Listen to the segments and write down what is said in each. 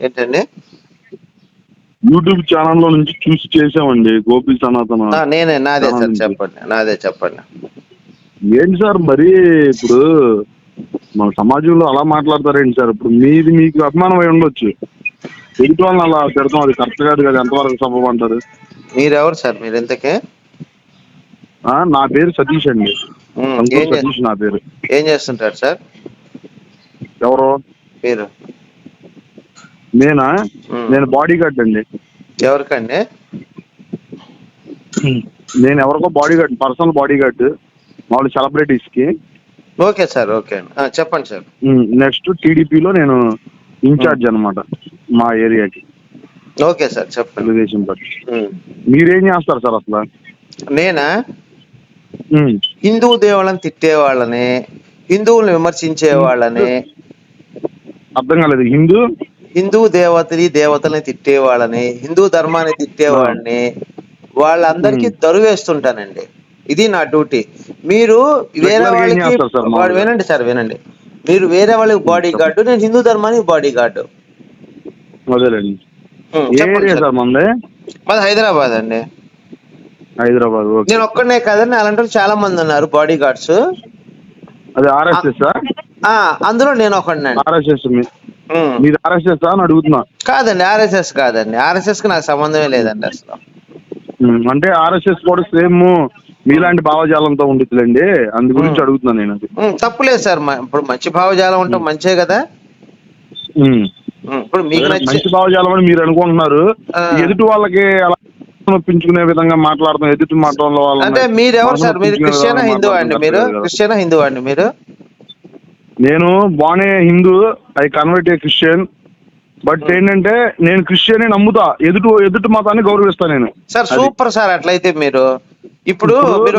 ఏంటండి? యూట్యూబ్ ఛానల్లో నుంచి చూసి చేసామండి గోపి సనాతన నేనే నాదే సార్. చెప్పండి నాదే చెప్పండి. ఏంటి సార్ మరి ఇప్పుడు మన సమాజంలో అలా మాట్లాడతారేంటి సార్? ఇప్పుడు మీది మీకు అభిమానం అయి ఉండొచ్చు. ఎదుటి వాళ్ళని అలా పెడతాం అది కరెక్ట్ కాదు కదా ఎంతవరకు సబబు అంటారు? మీరెవరు సార్ మీరు ఇంతకే? ఆ, నా పేరు సతీష్ అండి. సంతోష్ నా పేరు. ఏం చేస్తుంటారు సార్? ఎవరు? మీరు నేనా. నేను బాడీ గార్డ్ అండి. ఎవరికండి? నేను ఎవరికో body guard personal body guard మామూలు సెలబ్రిటీస్కి ఓకే సార్ ఓకే అండి. చెప్పండి సార్. నెక్స్ట్ టీడీపీలో నేను ఇన్ఛార్జ్ అన్నమాట మా ఏరియాకి. ఓకే సార్ చెప్పండి. తెలుగుదేశం పార్టీ. ఉమ్. మీరేం చేస్తారు సార్ అసలు? నేనా. హిందూ దేవుళ్ళని తిట్టే వాళ్ళని హిందువులను విమర్శించే వాళ్ళని అర్థం కాలేదు. హిందూ హిందూ దేవతని దేవతల్ని తిట్టే వాళ్ళని హిందూ ధర్మాన్ని తిట్టేవాడిని వాళ్ళందరికీ తరువేస్తుంటానండి ఇది నా డ్యూటీ. మీరు వేరే వాళ్ళకి వినండి సార్ వినండి. మీరు వేరే వాళ్ళకి బాడీ గార్డు నేను హిందూ ధర్మానికి బాడీ గార్డు సార్. సార్ మంది? హైదరాబాద్ అండి. హైదరాబాద్ నేను ఒక్కడనే కాదండి అలాంటి చాలా మంది ఉన్నారు బాడీ గార్డ్స్ అది ఆర్ఎస్ఎస్ అందులో నేను ఒకడినండి. ఆర్ఎస్ఎస్ మీది ఆర్ఎస్ఎస్ అని అడుగుతున్నా. కాదండి ఆర్ఎస్ఎస్ కాదండి. ఆర్ఎస్ఎస్కి నాకు సంబంధమే లేదండి అసలు. అంటే ఆర్ఎస్ఎస్ కూడా సేమ్ మీలాంటి భావజాలంతో ఉండిద్దిలేండి. అందు గురించి. అడుగుతున్నాను నేను అది. తప్పులేదు సార్. ఇప్పుడు మంచి భావజాలం ఉంటాం మంచే కదా? ఇప్పుడు మీకు మంచి భావజాలం అని మీరు అనుకుంటున్నారు. ఎదుటి వాళ్ళకి అలా నొప్పించుకునే విధంగా మాట్లాడతాం ఎదుటి మాటల వాళ్ళని అంటే మీరు ఎవరు సార్? మీరు క్రిస్టియనా హిందూ అండి మీరు. క్రిస్టియనా హిందూ అండి మీరు? నేను బానే Hindu I convert a Christian but ఏంటంటే నేను క్రిస్టియన్ నమ్ముతా ఎదుటి ఎదుటి మతాన్ని గౌరవిస్తా నేను సార్. సూపర్ సార్ అట్లయితే మీరు ఇప్పుడు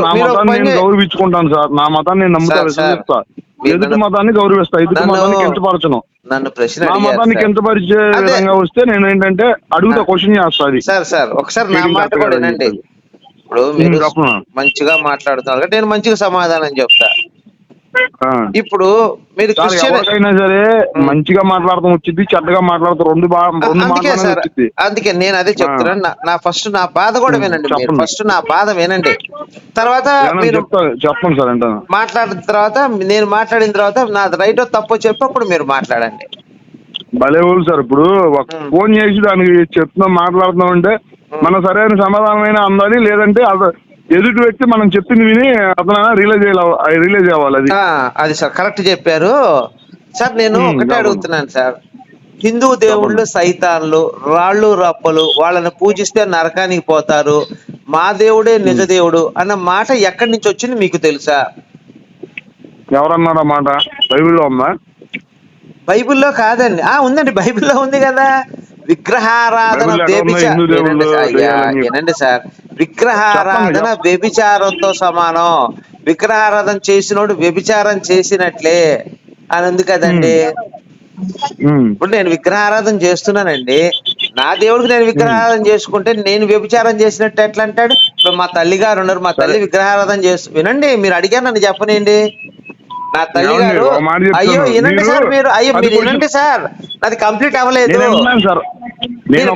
నా మతాన్ని నేను గౌరవించుకుంటాను సార్ నా మతాన్ని నేను నమ్ముతా ఎదుటి మతాన్ని గౌరవిస్తా ఎదుటి మతాన్ని కించపరచను నన్ను ప్రశ్న నా మతాన్ని. కించపరిచే. విధంగా వస్తే నేను ఏంటంటే అడుగుతా. క్వశ్చన్ చేస్తా అది సార్ సార్ ఒకసారి నా మాట కూడా వినండి. ఇప్పుడు మీరు చెప్పనా? మంచిగా మాట్లాడుతున్నారు నేను మంచిగా సమాధానం చెప్తా. ఇప్పుడు మీరు ఎవరికైనా సరే. మంచిగా మాట్లాడతాం వచ్చింది చెడ్డగా మాట్లాడతాం రెండు అందుకే సార్ అందుకే నేను అదే చెప్తున్నాను నా- నా ఫస్ట్ నా బాధ కూడా వినండి. ఫస్ట్ నా బాధ వినండి తర్వాత మీరు చెప్పండి సార్ మాట్లాడిన తర్వాత నేను మాట్లాడిన తర్వాత నాది రైట్ తప్పో చెప్పి అప్పుడు మీరు మాట్లాడండి భలే ఊరు సార్ ఇప్పుడు. ఫోన్ చేసి దానికి చెప్తున్నాం మాట్లాడుతున్నాం అంటే. మన సరైన సమాధానమైన అందాలి లేదంటే అద- ఎదుటి వ్యక్తి మనం చెప్పింది విని అతను రియలైజ్ రియలైజ్ అవ్వాలి అది. అది సార్ కరెక్ట్ చెప్పారు. సార్ నేను ఒకటే. అడుగుతున్నాను సార్. హిందూ దేవుళ్ళు సైతాన్లు రాళ్ళు రప్పలు వాళ్ళని పూజిస్తే నరకానికి పోతారు. మా దేవుడే నిజ దేవుడు అన్న మాట ఎక్కడి నుంచి వచ్చింది మీకు తెలుసా? ఎవరన్నాడు మాట? బైబిల్లో ఉందా? బైబిల్లో కాదండి. ఆ ఉందండి బైబిల్లో ఉంది కదా. విగ్రహారాధన వినండి సార్, విగ్రహారాధన. వ్యభిచారంతో సమానం. విగ్రహారాధన చేసినోడు వ్యభిచారం చేసినట్లే అని ఉంది కదండి. ఇప్పుడు నేను విగ్రహారాధన చేస్తున్నానండి. నా దేవుడికి నేను విగ్రహారాధన చేసుకుంటే నేను వ్యభిచారం చేసినట్టు ఎట్లా అంటాడు? ఇప్పుడు మా తల్లి గారు ఉన్నారు. మా తల్లి విగ్రహారాధన చేస్తూ వినండి మీరు అడిగారు నన్ను చెప్పనండి నా తల్లి గారు. అయ్యో వినండి సార్ మీరు. అయ్యో అది మీరు వినండి సార్. నాది కంప్లీట్ అవ్వలేదు. నేను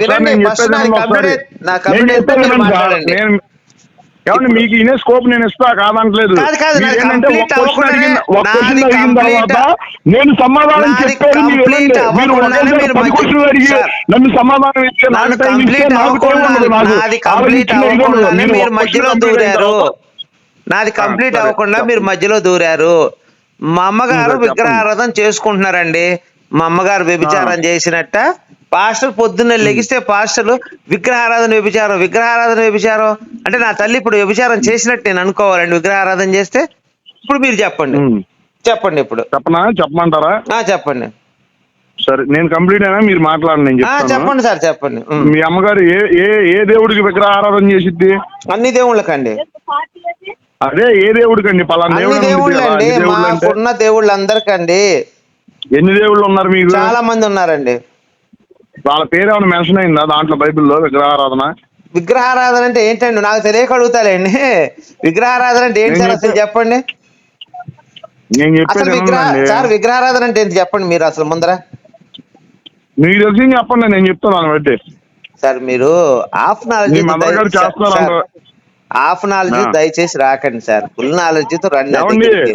మీకు ఇనే స్కోప్ నేను ఇస్తా కాదంటలేదు కాదు, కాదు, నాది మీరు ఏంటంటే complete ఒక క్వశ్చన్ అవ్వకుండానే అడిగిన ఒక నాది క్వశ్చన్ అడిగిన complete తర్వాత నేను సమాధానం సార్, నన్ను సమాధానం నాకు టైం ఇస్తే నాకు. నాకు ఒక మధ్యలో దూరారు. నాది కంప్లీట్ అవ్వకుండా. మీరు మధ్యలో దూరారు. మా అమ్మగారు. విగ్రహారాధన చేసుకుంటున్నారండి. మా అమ్మగారు వ్యభిచారం చేసినట్ట. పాస్టర్ పొద్దున్నే లెగిస్తే పాస్టర్లు విగ్రహారాధన వ్యభిచారం. విగ్రహారాధన వ్యభిచారం అంటే నా తల్లి ఇప్పుడు వ్యభిచారం చేసినట్టు నేను అనుకోవాలండి. విగ్రహారాధన చేస్తే ఇప్పుడు మీరు చెప్పండి. చెప్పండి ఇప్పుడు. చెప్పనా? చెప్పమంటారా? ఆ చెప్పండి. సరే నేను కంప్లీట్ అయినా మీరు మాట్లాడండి నేను చెప్పండి సార్ చెప్పండి. మీ అమ్మగారు ఏ ఏ ఏ దేవుడికి విగ్రహారాధన చేసిద్ది? అన్ని దేవుళ్ళకండి. అదే ఏ దేవుడికి అండి పలానా దేవుడు అని దేవుళ్ళు ఉంటుంది ఎన్ని దేవుళ్ళు ఉన్నారు మీకు? చాలా మంది ఉన్నారండి. వాళ్ళ పేరు ఏమైనా మెన్షన్ అయిందా దాంట్లో బైబిల్లో విగ్రహారాధన విగ్రహారాధన అంటే ఏంటండి? నాకు తెలియక అడుగుతాలేండి. విగ్రహారాధన అంటే ఏంటి సార్ అసలు చెప్పే- చెప్పండి? నేను అసలు విగ్రహ. సార్ విగ్రహారాధన అంటే ఏంటి చెప్పండి మీరు అసలు ముందర? మీకు తెలిసింది చెప్పండి నేను చెప్తాను బట్టి. సార్ మీరు హాఫ్ నాలెడ్జ్ హాఫ్ నాలెడ్జ్. దయచేసి రాకండి సార్. ఫుల్ నాలెడ్జ్తో రండి.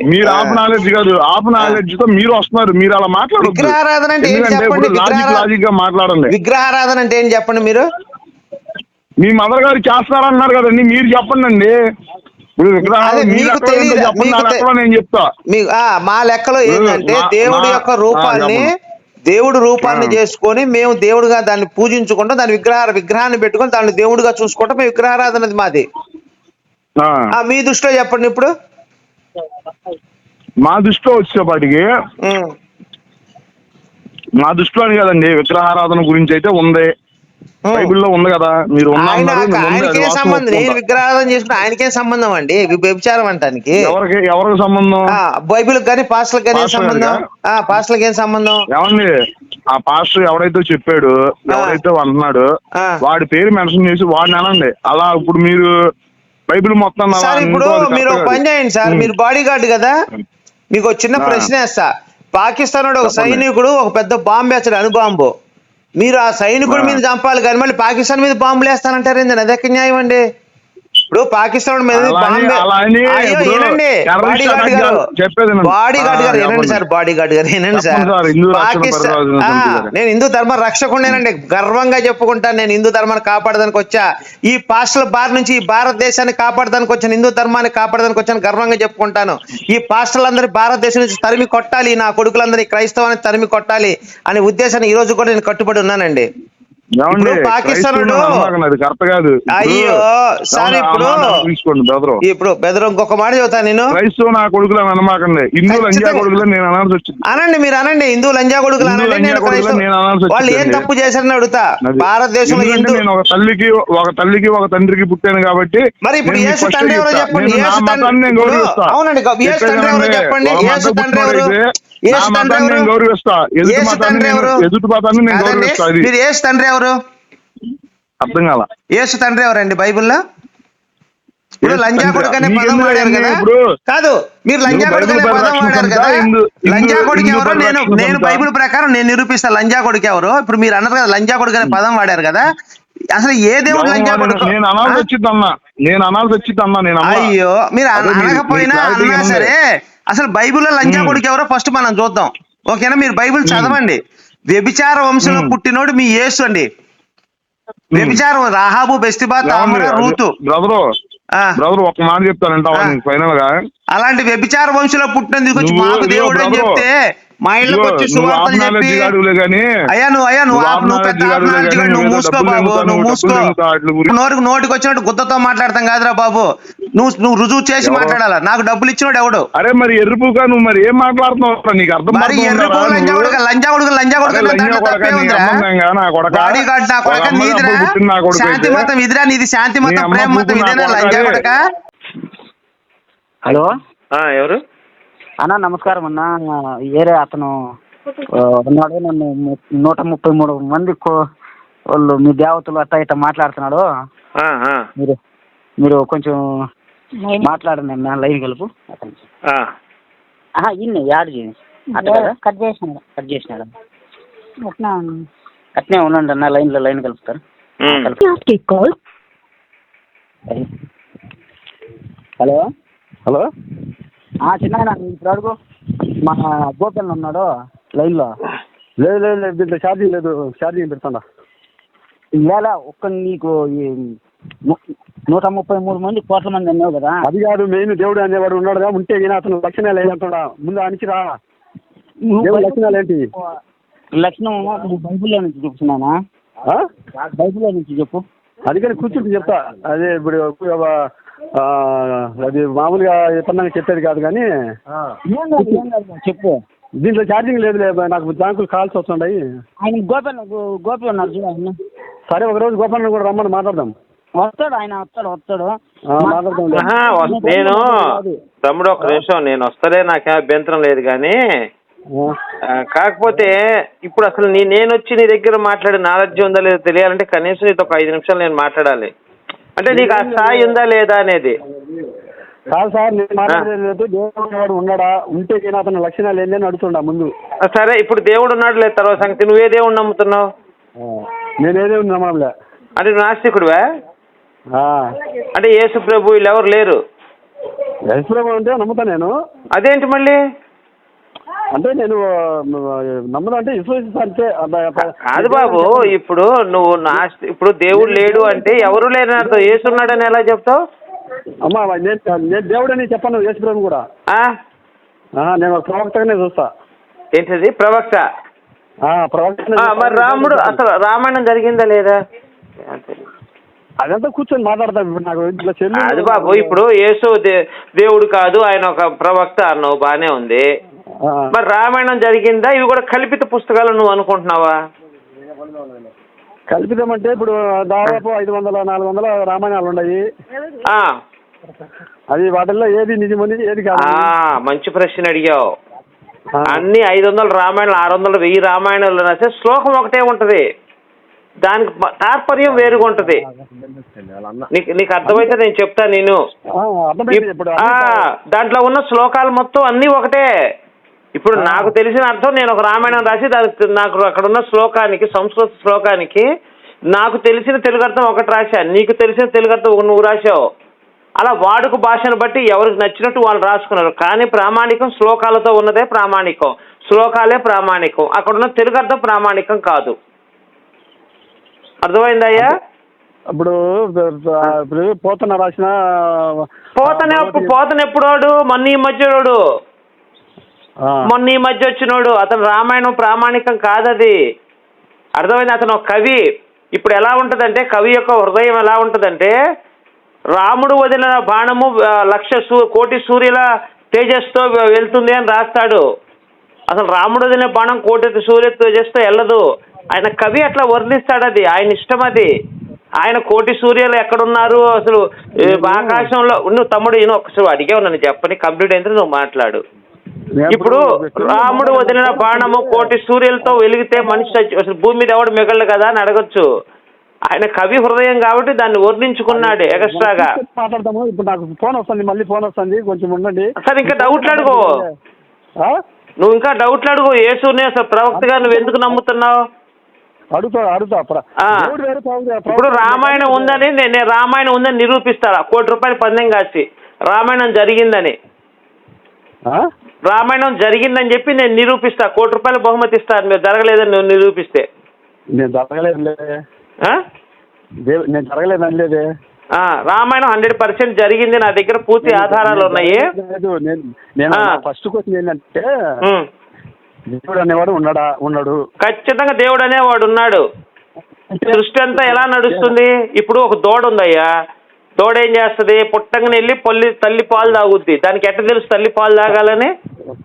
మీరు. ఆఫ్ నాలెడ్జ్ కాదు. ఆఫ్ నాలెడ్జ్తో మీరు వస్తున్నారు. మీరు అలా మాట్లాడొద్దు. విగ్రహారాధన అంటే ఎందుకంటే చెప్పండి? లాజిక్గా మాట్లాడండి. విగ్రహారాధన అంటే ఏంటి చెప్పండి మీరు? మీ మదర్ గారు చేస్తారన్నారు కదండి. మీరు చెప్పండి అండి మీకు ఎక్కడ ఉందో తెలీదా? చెప్పండి. మీకు నా తె- లెక్కలో నేను చెప్తా. మీ ఆ, మా లెక్కలో ఏంటంటే దేవుడి యొక్క రూపాన్ని. దేవుడు రూపాన్ని. చేసుకొని మేము దేవుడిగా దాన్ని పూజించుకుంటాం. దాని విగ్రహ విగ్రహాన్ని పెట్టుకొని దాన్ని దేవుడిగా చూసుకుంటాం. మేము విగ్రహారాధనది మాది. మీ దృష్టిలో చెప్పండి ఇప్పుడు. మా దృష్టిలో వచ్చేపాటికి. మా దృష్టిలో అని కదండి విగ్రహారాధన గురించి అయితే ఉంది. బైబిల్లో ఉంది కదా మీరు ఆయనకేం సంబంధం? నేను. విగ్రహారాధన చేసుకుంటే ఆయనకేం సంబంధం అండి? వ్యభిచారం అంటానికి. ఎవరికి ఎవరికి సంబంధం? ఆ, బైబిల్కి కానీ పాస్టర్కి కానీ పాస్టర్ సంబంధం? ఆ పాస్టర్కి ఏం సంబంధం? ఏమండి ఆ పాస్టర్ ఎవరైతే చెప్పాడు ఎవరైతే అంటున్నాడు. వాడి పేరు మెన్షన్ చేసి వాడిని అనండి. అలా ఇప్పుడు మీరు బైబిల్ మొత్తం సార్ ఇప్పుడు మీరు ఒక పని. చేయండి సార్. మీరు బాడీ గార్డ్ కదా మీకు ఒక చిన్న. ప్రశ్న వేస్తా పాకిస్తాన్ వాడు ఒక. సైనికుడు ఒక పెద్ద బాంబు వేస్తాడు అణుబాంబు మీరు ఆ సైనికుడి. మీద చంపాలి కానీ మళ్ళీ పాకిస్తాన్ మీద బాంబులు వేస్తానంటారు అది న్యాయం అండి ఇప్పుడు పాకిస్తాన్ మీద బాంబు వినండి. బాడీ గార్డ్ గారు. బాడీ గార్డ్ గారు వినండి. సార్ బాడీ గార్డ్ గారు వినండి సార్. పాకిస్తాన్. నేను హిందూ ధర్మ రక్షకుండేనండి గర్వంగా చెప్పుకుంటాను నేను హిందూ ధర్మాన్ని కాపాడడానికి వచ్చా. ఈ పాస్టల్ బార్ నుంచి ఈ భారతదేశాన్ని కాపాడడానికి వచ్చాను హిందూ ధర్మాన్ని కాపాడడానికి వచ్చాను గర్వంగా చెప్పుకుంటాను. ఈ పాస్టర్లందరి భారతదేశం నుంచి తరిమి కొట్టాలి నా కొడుకులందరినీ క్రైస్తవాన్ని తరిమి కొట్టాలి అనే ఉద్దేశాన్ని ఈ రోజు కూడా నేను కట్టుబడి ఉన్నానండి. పాకిస్తాన్ అది కరెక్ట్ కాదు. అయ్యో, సార్ ఇప్పుడు- తీసుకోండి బ్రదరు. ఇప్పుడు బెదరు ఇంకొక మాట చెబుతాను నేను. క్రైస్తవు నా కొడుకులు అని అనమాకండి. హిందువులు ఖచ్చితంగా. కొడుకులు నేను అనాల్సి వచ్చింది. అనండి మీరు అనండి హిందూ లంజా కొడుకులు అనండి లంజా నేను క్రైస్తవ- వాళ్ళు ఏం. తప్పు చేశారని అడుగుతా. భారతదేశంలో హిందూ నేను ఒక తల్లికి ఒక తల్లికి ఒక తండ్రికి పుట్టాను కాబట్టి మరి ఇప్పుడు యేసు తండ్రి ఎవరో. చెప్పండి. యేసు తండ్రి అవునండి యేసు తండ్రి ఎవరో చెప్పండి. యేసు తండ్రి ఎవరు? గౌరవిస్తా. ఎదుటి మతాన్ని నేను గౌరవిస్తా మీరు యేసు తండ్రి ఎవరు? అర్థం కాల. యేసు తండ్రి ఎవరండి బైబిల్లో? ఇప్పుడు లంజా. కొడుకు అనే పదం వాడారు కదా? కాదు మీరు లంజా కొడుకు అనే పదం వాడారు కదా? లంజా కొడుకు ఎవరో? నేను నేను. బైబిల్ ప్రకారం నేను నిరూపిస్తా. లంజా కొడుకు ఎవరు? ఇప్పుడు మీరు అన్నారు కదా లంజా కొడుకు అనే పదం వాడారు కదా? అసలు ఏ దేవుడు లంజా కొడుకు? నేను అనాల్సి ఆ? నేను అనాల్సి వచ్చింది అన్న నేను. అయ్యో మీరు అనకపోయినా అన్నా. సరే అసలు బైబిల్లో లంజా మ్మ్. కొడుకు ఎవరో ఫస్ట్ మనం చూద్దాం. ఓకేనా? మీరు బైబిల్ చదవండి. వ్యభిచార వంశంలో. పుట్టినోడు మీ యేసు అండి. వ్యభిచారం రాహాబు బెస్తిబా రూతు. బ్రదరు బ్రదర్ ఒక మాట చెప్తాను అంటావా ఆ. నీకు ఫైనల్గా అలాంటి వ్యభిచార వంశంలో పుట్టినందుకు మాకు దేవుడు అని చెప్తే మా ఇళ్ళకి వచ్చి నాలెడ్జ్ చెప్పి అయ్యా నువ్వు అయ్యా నువ్వు నువ్వు పెద్ద నువ్వు మూసుకో బాబు నువ్వు మూసుకో. నోటికి నోటికి వచ్చినట్టు గుద్దతో మాట్లాడతాం కాదురా బాబు. నువ్వు నువ్వు రుజువు చేసి? మాట్లాడాలా? నాకు డబ్బులు ఇచ్చినోడు ఎవడు? అరే మరి ఎరుపుగా నువ్వు మరి ఏం మాట్లాడుతున్నావు? నీకు అర్థం మరి లంజా? కొడుకు లంజా కొడుకు కొడుకు నీ కొడకా? బాడీ గార్డ్ నా ఒక కొడక అమ్మ నీదిరా. శాంతి. మతం ఇదిరా నీది శాంతి నీ మతం అమ్మ ప్రేమ మతం ఇదేనా లంజా. కొడక హలో? ఎవరు? అన్న నమస్కారం అన్న. వేరే అతను ఉన్నాడు. నన్ను నూట ముప్పై మూడు మంది కో- వాళ్ళు మీ దేవతలు అట్లా ఇట్లా మాట్లాడుతున్నాడు. మీరు మీరు కొంచెం మాట్లాడండి అన్న లైన్ కలుపు. ఇన్ని యాడ్ చేయండి కదా? కట్ చేసినాడు. కట్ చేసినాడు? అట్లా అట్నే ఉండండి అన్న లైన్లో లైన్ కలుపుతారు. కలుపు. హలో? హలో? ఆ, చిన్న ఇప్పుడు అడుగు మన గోపల్ ఉన్నాడు లైన్లో. లేదు లేదు లేదు దీంట్లో ఛార్జింగ్ లేదు. ఛార్జింగ్ పెడతాడా? ఇవాళ ఒక్క నీకు నూట ముప్పై మూడు మంది కోట్ల మంది అన్నావు కదా. అది కాదు మెయిన్ దేవుడు అనేవాడు ఉన్నాడుగా. ఉంటే ఈయన అతను లక్షణాలు ఏంటంటాడా ముందు అనికి రా. నువ్వు దేవుడి లక్షణాలు ఏంటి? లక్షణం బైబిల్లో నుంచి చెప్తున్నానా? ఆ? బైబిల్లో నుంచి చెప్పు. అందుకని కూర్చుంటే చెప్తా. అదే ఇప్పుడు అది మామూలుగా ఎప్పుడన్నా చెప్పేది కాదు కానీ చెప్పు. దీంట్లో ఛార్జింగ్ లేదు నాకు బ్యాంకులు కాల్స్ వస్తున్నాయి. ఆయన గోపల్ గోపి ఉన్నారు చూడు ఆయన. సరే ఒక రోజు గోపాలను కూడా రమ్మని మాట్లాడదాం. వస్తాడు ఆయన వస్తాడు వస్తాడు. ఆ, మాట్లాడదాం. నేను తమ్ముడు ఒక నిమిషం నేను వస్తలే నాకేం అభ్యంతరం లేదు కానీ కాకపోతే ఇప్పుడు అసలు నీ నేను వచ్చి నీ దగ్గర మాట్లాడే నాలెడ్జ్ ఉందా లేదో తెలియాలంటే కనీసం నీతో ఒక ఐదు నిమిషాలు నేను మాట్లాడాలి. అంటే నీకు ఆ స్థాయి ఉందా లేదా అనేది? కాదు సార్ నేను మాట్లాడేది దేవుడు వాడు ఉన్నాడా? ఉంటే నేను అతని లక్షణాలు ఏంటి అని అడుగుతుండా ముందు. సరే ఇప్పుడు దేవుడు ఉన్నాడు లేదు తర్వాత సంగతి. నువ్వే దేవుడు నమ్ముతున్నావు? నేను ఏదే నమ్మడంలే అంటే నువ్వు నాస్తికుడివా? ఆ. అంటే యేసు ప్రభు వీళ్ళు ఎవరు లేరు? యశ్వరం అంటే నమ్ముతా నేను. అదేంటి మళ్ళీ? అంటే నేను నమ్మదా అంటే విశ్వసిస్తా అంతే అబ్బా- కాదు బాబు ఇప్పుడు నువ్వు నాస్తి ఇప్పుడు దేవుడు లేడు అంటే ఎవరు లేరు అని అర్థం? యేసు ఉన్నాడని ఎలా చెప్తావు? అమ్మా నేను నేను దేవుడని చెప్పను యేసుప్రభు కూడా. ఆ? ఆ, నేను ఒక ప్రవక్తగానే చూస్తా. ఏంటిది? ప్రవక్త? చూస్తా. మరి రాముడు అసలు రామాయణం జరిగిందా లేదా? అదంతా కూర్చొని మాట్లాడతా నాకు ఇట్లా చెల్లి అది బాబు ఇప్పుడు యేసు దేవుడు కాదు ఆయన ఒక ప్రవక్త అన్నావు బానే ఉంది. మరి రామాయణం జరిగిందా? ఇవి కూడా కల్పిత పుస్తకాలు నువ్వు అనుకుంటున్నావా? కల్పితమంటే ఇప్పుడు దాదాపు ఐదు వందల నాలుగు వందల రామాయణాలు ఉన్నాయి. ఆ, అది వాటిల్లో ఏది నిజమని ఏది కాదు. మంచి ప్రశ్న అడిగావు. అన్ని ఐదు వందల రామాయణాలు ఆరు వందలు వెయ్యి రామాయణాలు రాస్తే శ్లోకం ఒకటే ఉంటది. దానికి తాత్పర్యం వేరుగా ఉంటది. నీకు నీకు అర్థమైతే నేను చెప్తా నేను దాంట్లో ఉన్న శ్లోకాలు మొత్తం అన్నీ ఒకటే. ఇప్పుడు నాకు తెలిసిన అర్థం నేను ఒక రామాయణం రాసి దానికి నాకు అక్కడ ఉన్న శ్లోకానికి సంస్కృత శ్లోకానికి నాకు తెలిసిన తెలుగు అర్థం ఒకటి రాశా. నీకు తెలిసిన తెలుగు అర్థం ఒక నువ్వు రాశావు. అలా వాడుక భాషను బట్టి ఎవరికి నచ్చినట్టు వాళ్ళు రాసుకున్నారు. కానీ ప్రామాణికం శ్లోకాలతో ఉన్నదే ప్రామాణికం. శ్లోకాలే ప్రామాణికం. అక్కడ ఉన్న తెలుగు అర్థం ప్రామాణికం కాదు. అర్థమైందయ్యా? ఇప్పుడు పోతన రాసిన పోతనే పోతన ఎప్పుడోడు మొన్న ఈ మధ్యలోడు. మొన్న ఈ మధ్య వచ్చినోడు అతను రామాయణం ప్రామాణికం కాదది. అర్థమైంది? అతను ఒక కవి. ఇప్పుడు ఎలా ఉంటుందంటే కవి యొక్క హృదయం ఎలా ఉంటుందంటే రాముడు వదిలిన బాణము లక్ష సూ కోటి సూర్యుల తేజస్తో వెళ్తుంది అని రాస్తాడు. అసలు రాముడు వదిలిన బాణం కోటి సూర్య తేజస్తో వెళ్ళదు. ఆయన కవి అట్లా వర్ణిస్తాడు అది. ఆయన ఇష్టం అది. ఆయన కోటి సూర్యులు ఎక్కడున్నారు అసలు? ఆకాశంలో నువ్వు తమ్ముడు ఈయన ఒకసారి అడిగావు నన్ను చెప్పని కంప్లీట్ అయితే నువ్వు మాట్లాడు. ఇప్పుడు రాముడు వదిలిన బాణము కోటి సూర్యులతో వెలిగితే మనిషి అసలు భూమి మీద ఎవడు మిగలడు కదా అని అడగచ్చు. ఆయన కవి హృదయం కాబట్టి దాన్ని వర్ణించుకున్నాడు ఎక్స్ట్రాగా. మాట్లాడతాము ఇప్పుడు నాకు ఫోన్ వస్తుంది మళ్ళీ ఫోన్ వస్తుంది. కొంచెం ఉండండి. సరే ఇంకా డౌట్లు అడుగు? నువ్వు ఇంకా డౌట్లు అడుగు. యేసుని అసలు ప్రవక్తగా నువ్వు ఎందుకు నమ్ముతున్నావు? అడుగుతా అడుగుతా. ఇప్పుడు రామాయణం ఉందని నేను రామాయణం ఉందని నిరూపిస్తారా? కోటి రూపాయలు పందెం కాసి. రామాయణం జరిగిందని? రామాయణం జరిగిందని చెప్పి నేను నిరూపిస్తా. కోటి రూపాయలు బహుమతి ఇస్తాను మీరు జరగలేదని నువ్వు నిరూపిస్తే. నేను జరగలేదు ఆ? నేను జరగలేదు అనలేదే. ఆ, రామాయణం హండ్రెడ్ పర్సెంట్ జరిగింది. నా దగ్గర పూర్తి ఆధారాలు ఉన్నాయి. నేను. ఫస్ట్ క్వశ్చన్ ఏంటంటే. దేవుడు అనేవాడు ఉన్నాడా? ఉన్నాడు. ఖచ్చితంగా దేవుడు అనేవాడు ఉన్నాడు. సృష్టి అంతా ఎలా నడుస్తుంది? ఇప్పుడు ఒక దూడ ఉందయ్యా. ఏం చేస్తుంది? పుట్టంగానే వెళ్ళి పల్లి తల్లి పాలు తాగుద్ది. దానికి ఎట్ట తెలుసు తల్లి పాలు తాగాలని?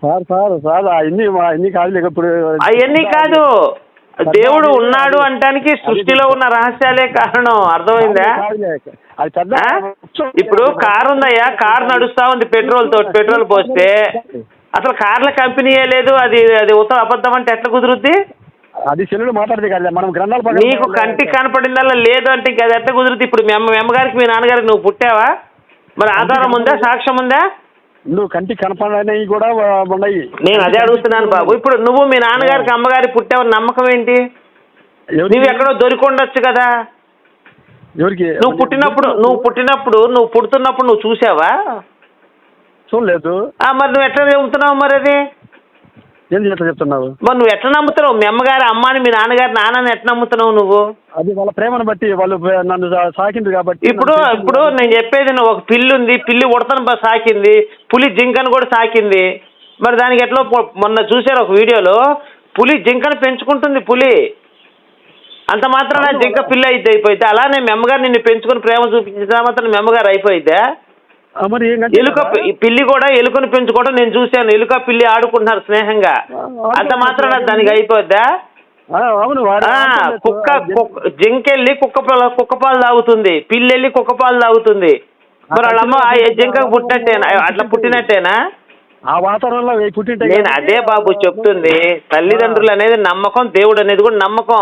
సార్ సార్ సార్ అన్ని అన్ని కాదు లేక ఇప్పుడు. అవన్నీ కాదు. దేవుడు ఉన్నాడు అంటానికి సృష్టిలో ఉన్న రహస్యాలే కారణం. అర్థమైందా? ఇప్పుడు కారు ఉందయ్యా. కారు నడుస్తా ఉంది పెట్రోల్ తోటి పెట్రోల్ పోస్తే. అసలు కార్ల కంపెనీయే లేదు. అది అది ఉత్తర అబద్ధం అంటే ఎట్లా కుదురుద్ది? అది సెల్లులు మాట్లాడితే కదా మనం గ్రంథాలు నీకు కంటికి కనపడిందల్లా లేదు అంటే ఇంకా అది ఎట్లా కుదురుద్ది ఇప్పుడు మీ అమ్మ మీ అమ్మగారికి మీ నాన్నగారికి నువ్వు పుట్టావా? మరి ఆధారం ఉందా? సాక్ష్యం ఉందా? నువ్వు కంటికి కనపడినవి కూడా ఉన్నాయి. నేను అదే అడుగుతున్నాను బాబు. ఇప్పుడు నువ్వు మీ నాన్నగారికి అమ్మగారి పుట్టావని నమ్మకం ఏంటి? నువ్వు ఎక్కడో దొరికి ఉండొచ్చు కదా. ఎవరికి? నువ్వు పుట్టినప్పుడు నువ్వు పుట్టినప్పుడు నువ్వు పుడుతున్నప్పుడు నువ్వు చూసావా? చూడలేదు. ఆ, మరి నువ్వు ఎట్లా నమ్ముతున్నావు మరి అది? ఏం చేస్తా చెప్తున్నావు? మరి నువ్వు ఎట్లా నమ్ముతున్నావు? మీ అమ్మగారి అమ్మని మీ నాన్నగారి నాన్నని ఎట్లా నమ్ముతున్నావు నువ్వు? అది వాళ్ళ ప్రేమను బట్టి వాళ్ళు నన్ను సా- సాకిండ్రు కాబట్టి ఇప్పుడు ఇప్పుడు నేను చెప్పేది నువ్వు ఒక పిల్లి ఉంది పిల్లి ఉడతను సాకింది పులి జింకను కూడా సాకింది. మరి దానికి ఎట్లా మొన్న చూశారు ఒక వీడియోలో పులి జింకను పెంచుకుంటుంది పులి. అంత మాత్రాన జింక పిల్ల అయితే అయిపోయింది అలానే మీ అమ్మగారు నిన్ను పెంచుకుని ప్రేమ చూపించిన మాత్రం మీ అమ్మగారు అయిపోయిందా ఆ, మరి ఎలుక పిల్లి కూడా ఎలుకను పెంచుకోవడం నేను చూశాను. ఎలుక పిల్లి ఆడుకుంటున్నారు స్నేహంగా. అంత మాత్రాన దానికి అయిపోద్దా? అవును. కుక్క జింకెళ్ళి కుక్క కుక్క పాలు తాగుతుంది. పిల్లెళ్ళి కుక్క పాలు తాగుతుంది. మరి వాళ్ళమ్మ ఆ జింకకు పుట్టినట్టేనా? అట్లా పుట్టినట్టేనా? ఆ వాతావరణంలో పుట్టింటే నేను అదే బాబు చెప్తుంది. తల్లిదండ్రులు అనేది నమ్మకం దేవుడు అనేది కూడా నమ్మకం.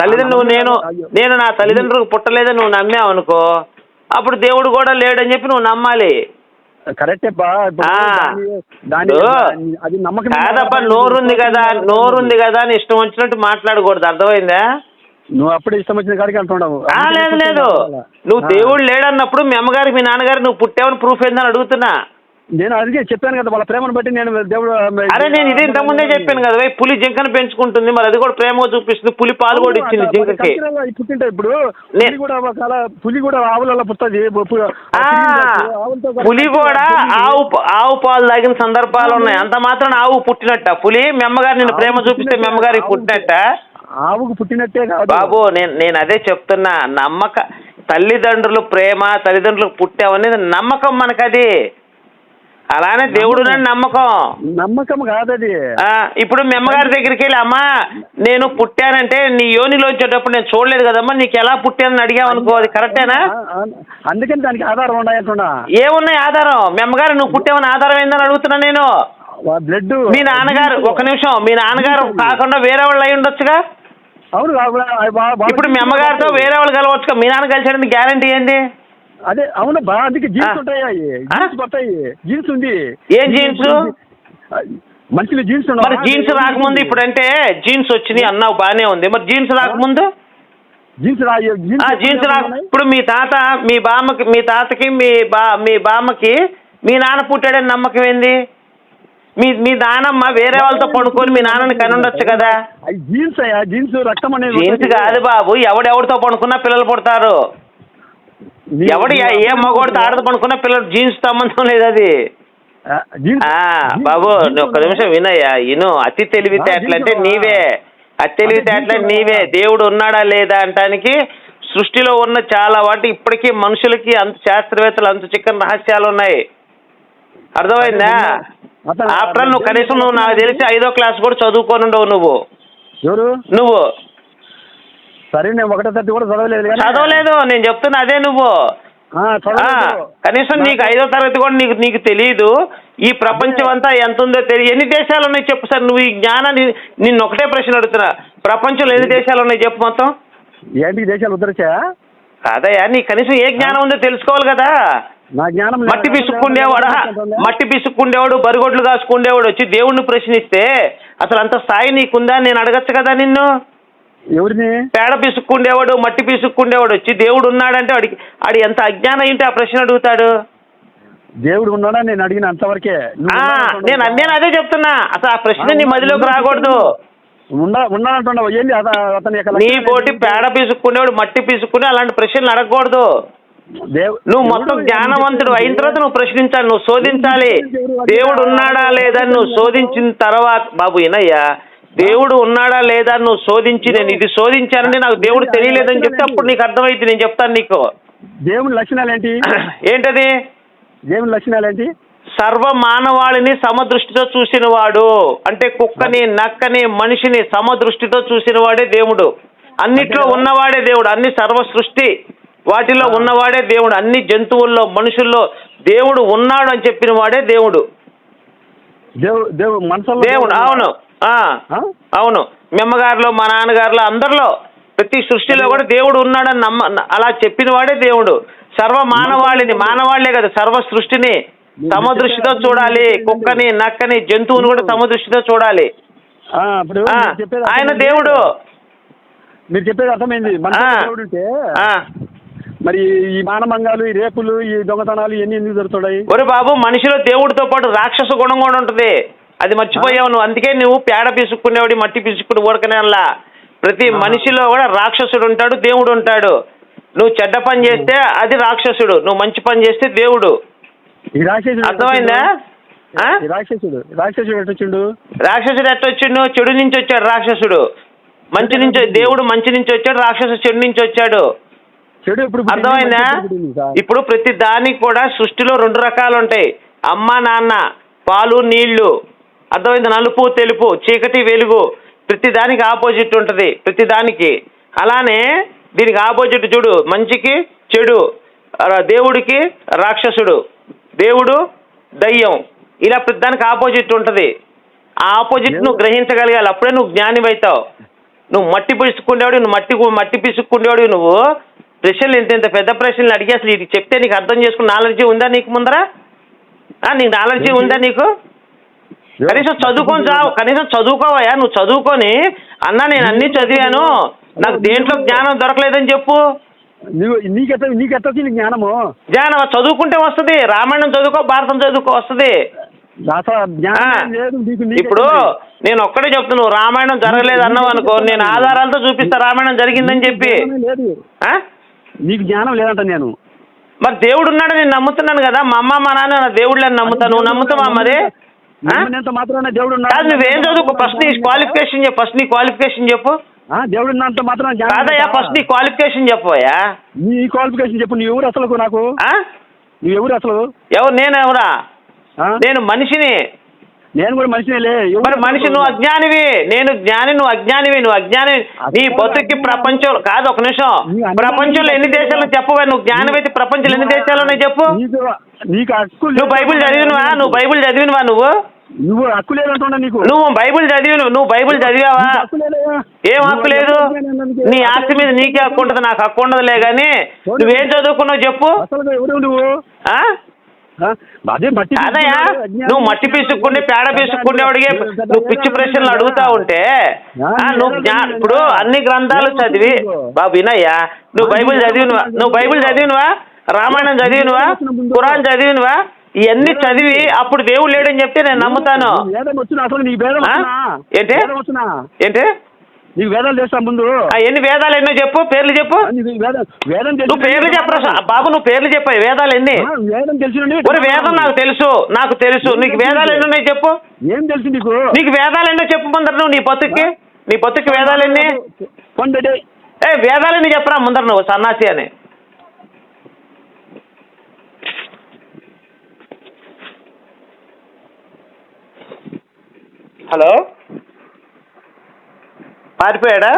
తల్లిదండ్రులు నేను నేను నా తల్లిదండ్రులకు పుట్టలేదని నువ్వు నమ్మావు అనుకో అప్పుడు దేవుడు కూడా లేడని చెప్పి నువ్వు నమ్మాలి. కాదబ్బా నోరుంది కదా నోరుంది కదా అని ఇష్టం వచ్చినట్టు మాట్లాడకూడదు అర్థమైందా? నువ్వు అప్పుడే ఇష్టం వచ్చిన కాడికి అంటున్నావు. లేదు లేదు. నువ్వు దేవుడు లేడన్నప్పుడు మీ అమ్మగారికి మీ నాన్నగారు నువ్వు పుట్టావని ప్రూఫ్ ఏందని అడుగుతున్నా. నేను అందుకే చెప్పాను కదా వాళ్ళ ప్రేమను బట్టి నేను దేవుడు అరే నేను ఇది ఇంత ముందే చెప్పాను కదా "ఓయ్, పులి జింకను పెంచుకుంటుంది మరి అది కూడా ప్రేమగా చూపిస్తుంది పులి పాలు కూడా ఇచ్చింది జింకకి. పుట్టింటే ఇప్పుడు పులి కూడా పులి కూడా ఆవులలో పుట్టది పులి కూడా ఆవు ఆవు పాలు తాగిన సందర్భాలు ఉన్నాయి అంత మాత్రం ఆవు పుట్టినట్ట. పులి మీ అమ్మగారు నిన్ను ప్రేమ చూపిస్తే మీ అమ్మగారికి పుట్టినట్ట? ఆవుకు పుట్టినట్టే కాదు. బాబు నేను నేను అదే చెప్తున్నా నమ్మక తల్లిదండ్రులు ప్రేమ తల్లిదండ్రులకు పుట్టావనేది నమ్మకం మనకది. అలానే దేవుడు నమ్మకం. నమ్మకం కాదది. ఆ, ఇప్పుడు మీ అమ్మగారి దగ్గరికి వెళ్ళి అమ్మా నేను పుట్టానంటే నీ యోనిలో వచ్చేటప్పుడు నేను చూడలేదు కదమ్మా నీకు ఎలా పుట్టానని అడిగావు అనుకో అది కరెక్టేనా? అందుకని దానికి ఆధారం ఉన్నాయంటున్నా ఏమున్నాయి ఆధారం? మీ అమ్మగారు నువ్వు పుట్టావని ఆధారం ఏందని అడుగుతున్నా నేను. బ్లడ్ మీ నాన్నగారు ఒక నిమిషం మీ నాన్నగారు కాకుండా వేరే వాళ్ళు అయి ఉండొచ్చుగా? అవును ఇప్పుడు మీ అమ్మగారితో వేరే వాళ్ళు కలవచ్చుగా? మీ నాన్న కలిసాడని గ్యారంటీ ఏంది అదే అవును బా అందుకే జీన్స్. ఉంటాయి? జీన్స్ పడతాయి. జీన్స్ ఉంది. ఏం జీన్స్? మనుషులు జీన్స్ మరి జీన్స్ రాకముందు ఇప్పుడు అంటే జీన్స్ వచ్చినాయి అన్నావు బానే ఉంది. మరి జీన్స్ రాకముందు? జీన్స్ రా జీన్స్ రాక ఇప్పుడు మీ తాత మీ బామ్మకి మీ తాతకి మీ బా మీ బామ్మకి మీ నాన్న పుట్టాడని నమ్మకం ఏంది? మీ మీ నానమ్మ వేరే వాళ్ళతో పడుకొని మీ నాన్నని కనుండొచ్చు కదా. జీన్స్ అయ్యా జీన్స్ రక్తం అనేది జీన్స్. కాదు బాబు ఎవడెవడితో పడుకున్నా పిల్లలు పుడతారు. ఎవడు ఏ- మగవాడితో ఆడతో పడుకున్నా పిల్లలు జీన్స్ సంబంధం లేదు అది. బాబు ఒక్క నిమిషం వినయ్యా. ఇను అతి తెలివితేటలంటే నీవే. అతి తెలివితేటలంటే నీవే. దేవుడు ఉన్నాడా లేదా అంటానికి సృష్టిలో ఉన్న చాలా వాటి ఇప్పటికీ మనుషులకి అంత శాస్త్రవేత్తలు అంత చిక్కని రహస్యాలు ఉన్నాయి. అర్థమైందా? ఆఫ్టర్ నువ్వు కనీసం నువ్వు నాకు తెలిసి ఐదో క్లాస్ కూడా చదువుకొని ఉండవు నువ్వు. నువ్వు. సరే నేను ఒకటో తరగతి కూడా చదవలేదు కానీ చదవలేదు నేను చెప్తున్నా అదే నువ్వు. కనీసం నీకు ఐదో తరగతి కూడా నీకు నీకు తెలియదు ఈ ప్రపంచం అంతా ఎంత ఉందో తెలియదు ఎన్ని దేశాలు ఉన్నాయి చెప్పు సార్ నువ్వు ఈ జ్ఞానాన్ని నిన్ను ఒకటే ప్రశ్న అడుగుతున్నా. ప్రపంచంలో ఎన్ని దేశాలు ఉన్నాయి చెప్పు మొత్తం. ఏంటి దేశాలు ఉద్ధరించా? కాదయ్యా నీ కనీసం ఏ జ్ఞానం ఉందో తెలుసుకోవాలి కదా. నా జ్ఞానం. మట్టి పిసుక్కుండేవాడు? మట్టి పిసుక్కుండేవాడు బరిగొడ్లు కాసుకుండేవాడు వచ్చి దేవుణ్ణి ప్రశ్నిస్తే అసలు అంత స్థాయి నీకుందా? నేను అడగచ్చు కదా నిన్ను. ఎవరిని? పేడ పిసుక్కుండేవాడు మట్టి పిసుక్కుండేవాడు. వచ్చి దేవుడు ఉన్నాడంటే వాడికి ఆడి ఎంత అజ్ఞానం ఏంటి ఆ ప్రశ్న అడుగుతాడు? దేవుడు ఉన్నాడా? నేను అడిగిన అంతవరకే. నేను నేను అదే చెప్తున్నా. అసలు ఆ ప్రశ్న నీ మదిలోకి రాకూడదు. ఉన్నాడంటున్నావు ఏంది అతని నీ పోటీ? పేడ పీసుకునేవాడు మట్టి పీసుకుని అలాంటి ప్రశ్నలు అడగకూడదు. నువ్వు మొత్తం జ్ఞానవంతుడు అయిన తర్వాత నువ్వు ప్రశ్నించాలి నువ్వు శోధించాలి. దేవుడు ఉన్నాడా లేదా అని నువ్వు శోధించిన తర్వాత బాబు వినయ్యా దేవుడు ఉన్నాడా లేదా నువ్వు శోధించి నేను ఇది శోధించానంటే నాకు దేవుడు తెలియలేదని చెప్తే అప్పుడు నీకు అర్థమైంది నేను చెప్తాను నీకు. దేవుని లక్షణాలు ఏంటి? ఏంటది? దేవుని లక్షణాలు ఏంటి? సర్వ మానవాళిని సమదృష్టితో చూసినవాడు అంటే కుక్కని నక్కని మనిషిని సమదృష్టితో చూసినవాడే దేవుడు. అన్నిట్లో ఉన్నవాడే దేవుడు. అన్ని సర్వ సృష్టి వాటిలో ఉన్నవాడే దేవుడు. అన్ని జంతువుల్లో మనుషుల్లో దేవుడు ఉన్నాడు అని చెప్పిన వాడే దేవుడు. దేవు దేవు మనసులో దేవుడు అవును? అవును. మీ అమ్మగారిలో మా నాన్నగారిలో అందరిలో ప్రతి సృష్టిలో కూడా దేవుడు ఉన్నాడని నమ్మ అలా చెప్పిన వాడే దేవుడు. సర్వ మానవాళిని మానవాళ్ళే కదా సర్వ సృష్టిని. సమదృష్టితో చూడాలి. కుక్కని నక్కని జంతువుని కూడా సమదృష్టితో చూడాలి. ఆయన. దేవుడు. మీరు చెప్పేది అర్థమైంది. మరి ఈ మానభంగాలు ఈ రేపులు ఈ దొంగతనాలు ఇవన్నీ ఎందుకు జరుగుతున్నాయి? ఒరే బాబు మనిషిలో దేవుడితో పాటు రాక్షస గుణం కూడా ఉంటుంది. అది మర్చిపోయావు నువ్వు. అందుకే నువ్వు పేడ పీసుకునేవాడి మట్టి పీసుకుని ఊరకనేలా ప్రతి మనిషిలో కూడా రాక్షసుడు ఉంటాడు దేవుడు ఉంటాడు. నువ్వు చెడ్డ పని చేస్తే అది రాక్షసుడు నువ్వు మంచి పని చేస్తే దేవుడు. అర్థమైందా? రాక్షసుడు రాక్షసుడు రాక్షసుడు ఎట్ట వచ్చిండు? చెడు నుంచి వచ్చాడు రాక్షసుడు. మంచి నుంచి దేవుడు మంచి నుంచి వచ్చాడు రాక్షసుడు చెడు నుంచి వచ్చాడు. చెడు ఇప్పుడు పుట్టింది, అర్థమైందా? ఇప్పుడు ప్రతి దానికి కూడా సృష్టిలో రెండు రకాలు ఉంటాయి. అమ్మ నాన్న పాలు నీళ్ళు. అర్థమైంది? నలుపు తెలుపు చీకటి వెలుగు. ప్రతి దానికి ఆపోజిట్ ఉంటుంది. ప్రతి దానికి. అలానే దీనికి ఆపోజిట్ చూడు. మంచికి చెడు. దేవుడికి రాక్షసుడు. దేవుడు దయ్యం. ఇలా ప్రతి దానికి ఆపోజిట్ ఉంటుంది. ఆ ఆపోజిట్ నువ్వు గ్రహించగలగాలి. అప్పుడే నువ్వు జ్ఞానివైతావు నువ్వు మట్టి పిసుకుండేవాడు నువ్వు మట్టి మట్టి పిసుక్కుండేవాడు నువ్వు. ప్రశ్నలు ఇంత ఇంత పెద్ద ప్రశ్నలు అడిగి అసలు ఇది చెప్తే నీకు అర్థం చేసుకున్న నాలెడ్జ్ ఉందా నీకు ముందర? నీకు నాలెడ్జ్ ఉందా నీకు? కనీసం చదువుకొని చావు కనీసం చదువుకోవయ్యా నువ్వు చదువుకొని అన్న నేను అన్ని చదివాను. నాకు దేంట్లో జ్ఞానం దొరకలేదని చెప్పు. నువ్వు నీకెత్త నీకెత్త వచ్చింది జ్ఞానము? జ్ఞానం చదువుకుంటే వస్తుంది. రామాయణం చదువుకో భారతం చదువుకో వస్తుంది. ఇప్పుడు నేను ఒక్కడే చెప్తున్నా నువ్వు రామాయణం జరగలేదు అన్నావు అనుకో నేను ఆధారాలతో చూపిస్తా రామాయణం జరిగిందని చెప్పి. జ్ఞానం లేదు. ఆ? నీకు జ్ఞానం లేదంట నేను. మరి దేవుడు ఉన్నాడు నేను నమ్ముతున్నాను కదా మా అమ్మ మా నాన్న దేవుళ్ళని నమ్ముతాను నువ్వు నమ్ముతావా మరి? దేవుడు కాదు నువ్వేం చదువుకో? ఫస్ట్ నీ క్వాలిఫికేషన్ చెప్పు ఫస్ట్ నీ క్వాలిఫికేషన్ చెప్పు. ఆ, దేవుడు మాత్రం కాదయ్యా? ఫస్ట్ నీ క్వాలిఫికేషన్ చెప్పవయ్యా నీ క్వాలిఫికేషన్ చెప్పు నువ్వు ఎవరు అసలు నాకు? ఆ? నువ్వు ఎవరు అసలు? ఎవరు నేను ఎవరా? నేను మనిషిని నేను కూడా మనిషినేలే. మరి మనిషి నువ్వు అజ్ఞానివి. నేను జ్ఞాని నువ్వు అజ్ఞానివి. నువ్వు అజ్ఞాని. నీ బతుక్కి ప్రపంచం కాదు ఒక నిమిషం. ప్రపంచంలో ఎన్ని దేశాలు చెప్పవా? నువ్వు జ్ఞానమైతే ప్రపంచంలో ఎన్ని దేశాలు ఉన్నాయి చెప్పు? నీకు హక్కు. నువ్వు బైబిల్ చదివినవా? నువ్వు బైబిల్ చదివినవా నువ్వు? నువ్వు హక్కు లేదంటున్నా నీకు. నువ్వు బైబిల్ చదివి నువ్వు బైబిల్ చదివావా. ఏం హక్కు లేదు. నీ ఆస్తి మీద నీకే హక్కు ఉంటుంది నాకు హక్కు ఉండదులే కానీ నువ్వేం చదువుకున్నావు చెప్పు? నువ్వు? అదే మట్టి. నువ్వు మట్టి పీసుకుంటే పేడ పీసుకుంటే అడిగే నువ్వు పిచ్చి ప్రశ్నలు అడుగుతా ఉంటే నువ్వు ఇప్పుడు అన్ని గ్రంథాలు చదివి బాబు వినయ్యా. నువ్వు బైబిల్ చదివినవా? నువ్వు బైబిల్ చదివినవా? రామాయణం చదివినవా? ఖురాన్ చదివినవా? ఇవన్నీ చదివి అప్పుడు దేవుడు లేడని చెప్తే నేను నమ్ముతాను. ఏంటి? ఏంటి? నీకు వేదాలు చేస్తా ముందు. ఆ, ఎన్ని వేదాలు ఎన్నో చెప్పు పేర్లు చెప్పు. నీకు వేదం వేదం నువ్వు పేర్లు చెప్పరా సా- బాబు నువ్వు పేర్లు చెప్పాయి వేదాలు ఎన్ని? ఆ, వేదం తెలిసిన ఒరే వేదం నాకు తెలుసు నాకు తెలుసు. నీకు వేదాలు ఎన్ని ఉన్నాయి చెప్పు. ఏం తెలుసు నీకు? నీకు వేదాలు ఎన్నో చెప్పు ముందర నువ్వు నీ బతుక్కి. నీ బతుక్కి వేదాలు ఎన్ని? ఏ వేదాలు ఎన్ని చెప్పరా ముందర నువ్వు సన్నాసి అని. హలో? పారిపోయాడా?